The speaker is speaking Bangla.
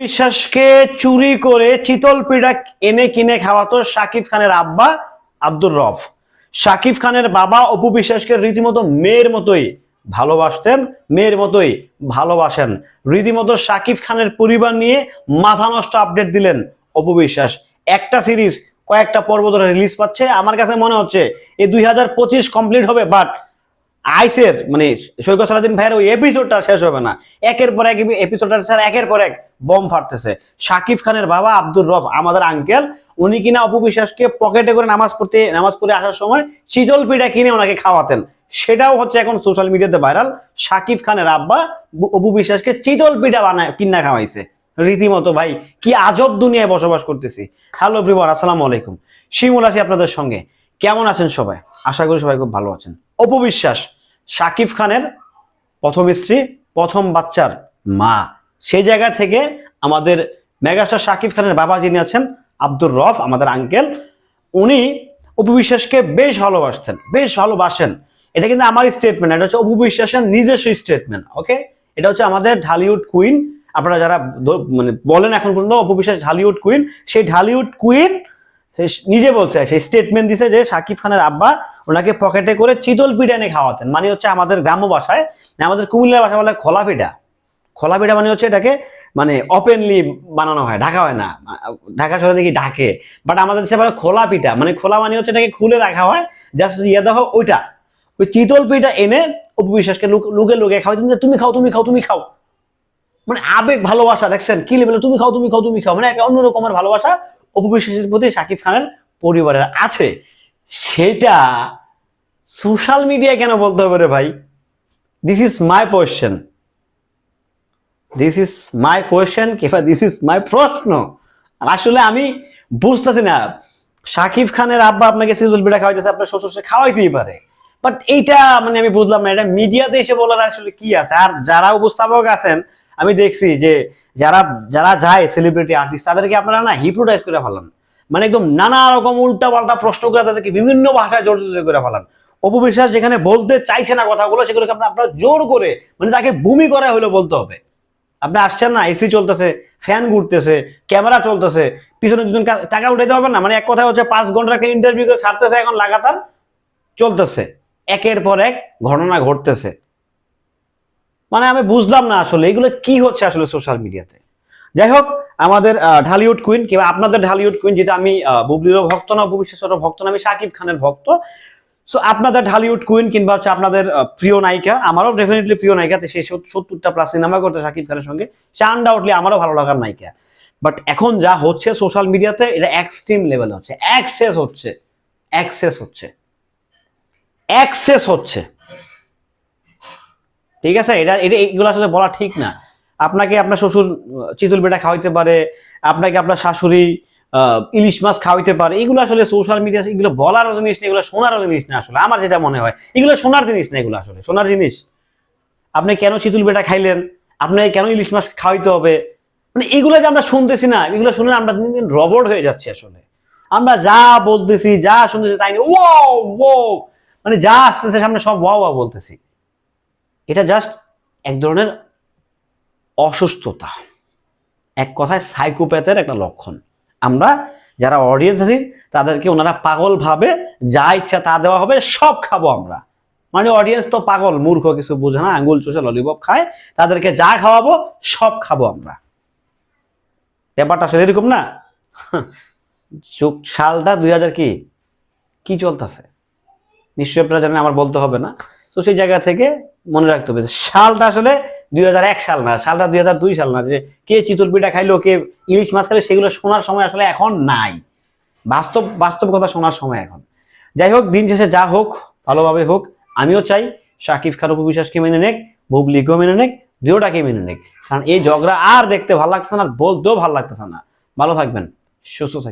বিশ্বাসকে চুরি করে চিতল পিঠা এনে কিনে খাওয়াতো শাকিব খানের আব্বা আব্দুর রফ শাকিব খানের বাবা অপু বিশ্বাসকে রীতিমতো মেয়ের মতোই ভালোবাসতেন, মেয়ের মতোই ভালোবাসেন। রীতিমতো শাকিব খানের পরিবার নিয়ে মাথা নষ্ট আপডেট দিলেন অপু বিশ্বাস। একটা সিরিজ কয়েকটা পর্ব ধরে রিলিজ পাচ্ছে। আমার কাছে মনে হচ্ছে এই দুই হাজার পঁচিশ কমপ্লিট হবে বাট আইসের মানে সৈকত সালাদিন ভাইয়ের ওই এপিসোডটা শেষ হবে না। একের পর এক এপিসোডটা স্যার একের পর এক বম ফাটতেছে। সাকিব খানের বাবা আব্দুর রফ আমাদের আঙ্কেল উনি কিনা অপু বিশ্বাসকে পকেটে করে নামাজ পড়তে, নামাজ পড়ে আসার সময় চিজল পিঠা কিনে ওনাকে খাওয়াতেন। সেটাও হচ্ছে এখন সোশ্যাল মিডিয়াতে ভাইরাল সাকিব খানের আব্বা অপু বিশ্বাসকে চিতল পিঠা বানায়, কিনা খাওয়াইছে। রীতিমতো ভাই, কি আজব দুনিয়ায় বসবাস করতেছি। হ্যালো এভরিওয়ান আসসালামু আলাইকুম। শিমুল আছি আপনাদের সঙ্গে। কেমন আছেন সবাই? আশা করি সবাই খুব ভালো আছেন। অপু বিশ্বাস শাকিব খানের প্রথম স্ত্রী, প্রথম বাচ্চার মা। সেই জায়গা থেকে আমাদের মেগাস্টার শাকিব খানের বাবা যিনি আছেন, আব্দুর রফ, আমাদের আঙ্কেল, উনি অপু বিশ্বাসকে বেশ ভালোবাসতেন, বেশ ভালোবাসেন। এটা কিন্তু আমার স্টেটমেন্ট এটা হচ্ছে অপু বিশ্বাসের নিজস্ব স্টেটমেন্ট ওকে এটা হচ্ছে আমাদের ঢালিউড কুইন আপনারা যারা মানে বলেন এখন পর্যন্ত অপু বিশ্বাস ঢালিউড কুইন সেই ঢালিউড কুইন নিজে বলছে, সেই স্টেটমেন্ট দিছে যে শাকিব খানের আব্বা ওনাকে পকেটে করে চিতল পিঠা এনে খাওয়াতেন। মানে হচ্ছে আমাদের গ্রাম্য ভাষায়, আমাদের কুমিল্লার ভাষা বলে খোলা পিঠা। খোলা পিঠা মানে হচ্ছে এটাকে মানে ওপেনলি বানানো হয়, ঢাকা হয় না। ঢাকা শহরে দেখি ঢাকে। বাট আমাদের দেশে বলে খোলা পিঠা মানে খোলা মানে হচ্ছে এটাকে খুলে রাখা হয় জাস্ট ইয়ে দেওয়া ওইটা। ওই চিতল পিঠা এনে অপবিশ্বাসকে লোকে লোকে খাওয়াতেন যে তুমি খাও তুমি খাও তুমি খাও। মানে আবেগ ভালোবাসা, দেখছেন? কি লেভেলে তুমি খাও তুমি খাও তুমি খাও। মানে একটা অন্যরকমের ভালোবাসা অপবিশ্বাসের প্রতি সাকিব খানের পরিবারের আছে। সেটা সোশ্যাল মিডিয়া কেন বলতে হবে রে ভাই? This is my question this is my question কিংবা দিস ইজ মাই প্রশ্ন। আসলে আমি বুঝতেছি না শাকিব খানের আব্বা আপনাকে সিজুল পিঠা খাওয়াইতেছে, আপনার শ্বশুর সে খাওয়াইতেই পারে। বাট এইটা মানে আমি বুঝলাম না, এটা মিডিয়াতে এসে বলার আসলে কি আছে? আর যারা উপস্থাপক আছেন, আমি দেখছি যে যারা যারা যায় সেলিব্রিটি আর্টিস্ট তাদেরকে আপনারা না হিপ্রোটাইজ করে ফেলান। মানে একদম নানা রকম উল্টা পাল্টা প্রশ্ন করে তাদেরকে বিভিন্ন ভাষায় জড়িত করে ফেলান। অপবিশ্বাস যেখানে বলতে চাইছে না কথাগুলো, সেগুলোকে আপনারা জোর করে মানে তাকে ভূমি করা হলে বলতে হবে। আপনি আসছেন না এসি চলতেছে ফ্যান ঘুরতেছে ক্যামেরা চলতেছে, পিছনে দুজন টাকা উঠাইতে হবে না? মানে এক কথা হচ্ছে পাঁচ ঘণ্টার একটা ইন্টারভিউ করে ছাড়তেছে এখন লাগাতার, চলতেছে। একের পর এক ঘটনা ঘটতেছে। মানে আমি বুঝলাম না আসলে, এগুলো কি হচ্ছে আসলে সোশ্যাল মিডিয়াতে যাই হোক, আমাদের ঢালিউড কুইন কিংবা আপনাদের ঢালিউড কুইন যেটা আমি বুবলিরও ভক্ত না ভবিষ্যতের ভক্ত না, আমি শাকিব খানের ভক্ত। সো আপনাদের ঢালিউড কুইন কিংবা হচ্ছে আপনাদের প্রিয় নায়িকা, আমারও ডেফিনেটলি প্রিয় নায়িকা সে সত্তরটা প্লাস সিনেমা করতে শাকিব খানের সঙ্গে। সে আনডাউটলি আমারও ভালো লাগার নায়িকা। বাট এখন যা হচ্ছে সোশ্যাল মিডিয়াতে এটা এক্সট্রিম লেভেল হচ্ছে। অ্যাক্সেস হচ্ছে। অ্যাক্সেস হচ্ছে। অ্যাক্সেস হচ্ছে। ঠিক আছে? এটা এটা, এগুলো আসলে বলা ঠিক না। আপনাকে আপনার শ্বশুর চিতল বেটা খাওয়াইতে পারে, আপনাকে আপনার শাশুড়ি ইলিশ মাছ খাওয়াইতে পারে। এগুলো আসলে সোশ্যাল মিডিয়া এগুলো বলার জিনিস না, এগুলো শোনারও জিনিস না আসলে। আমার যেটা মনে হয়, এগুলো শোনার জিনিস না এগুলো আসলে, শোনার জিনিস। আপনি কেন চিতুল বেটা খাইলেন? আপনাকে কেন ইলিশ মাছ খাওয়াইতে হবে? মানে এগুলো যে আমরা শুনতেছি না, এগুলো শুনে আমরা দিন দিন রবট হয়ে যাচ্ছি আসলে। আমরা যা বলতেছি, যা শুনতেছি তাই ও ও মানে যা আসতেছে সামনে সব ওয়া ওয়া বলতেছি। এটা জাস্ট এক ধরনের অসুস্থতা। এক কথায় সাইকোপ্যাথের একটা লক্ষণ। আমরা যারা অডিয়েন্স আছি, তাদেরকে ওনারা পাগল ভাবে যা ইচ্ছা তা দেওয়া হবে, সব খাব আমরা। মানে অডিয়েন্স তো পাগল, মূর্খ কিছু বোঝে না, আঙ্গুল চুষে ললিপপ খায়, তাদেরকে যা খাওয়াবো, সব খাব আমরা। ব্যাপারটা আসলে এরকম না। চোখ সালটা দুই হাজার কি? কি চলতেছে? নিশ্চয়ই আপনারা জানেন, আমার বলতে হবে না। তো সেই জায়গা থেকে মনে রাখতে হবে সালটা আসলে দুই হাজার এক সাল না, সালটা দুই হাজার দুই সাল না, যে কে চিতল পিঠা খাইলো, কে ইলিশ মাছ খাইলো, সেগুলো শোনার সময় আসলে এখন নাই। বাস্তব বাস্তব কথা শোনার সময় এখন। যাই হোক, দিন শেষে যা হোক, ভালোভাবে হোক, আমিও চাই শাকিব খান, অপু বিশ্বাসকে মেনে নেক বুবলিকেও মেনে নেক দুটাকে মেনে নেক। কারণ এই ঝগড়া আর দেখতে ভালো লাগতেছে না বলতেও ভালো লাগতেছে না। ভালো থাকবেন, সুস্থ থাকবেন।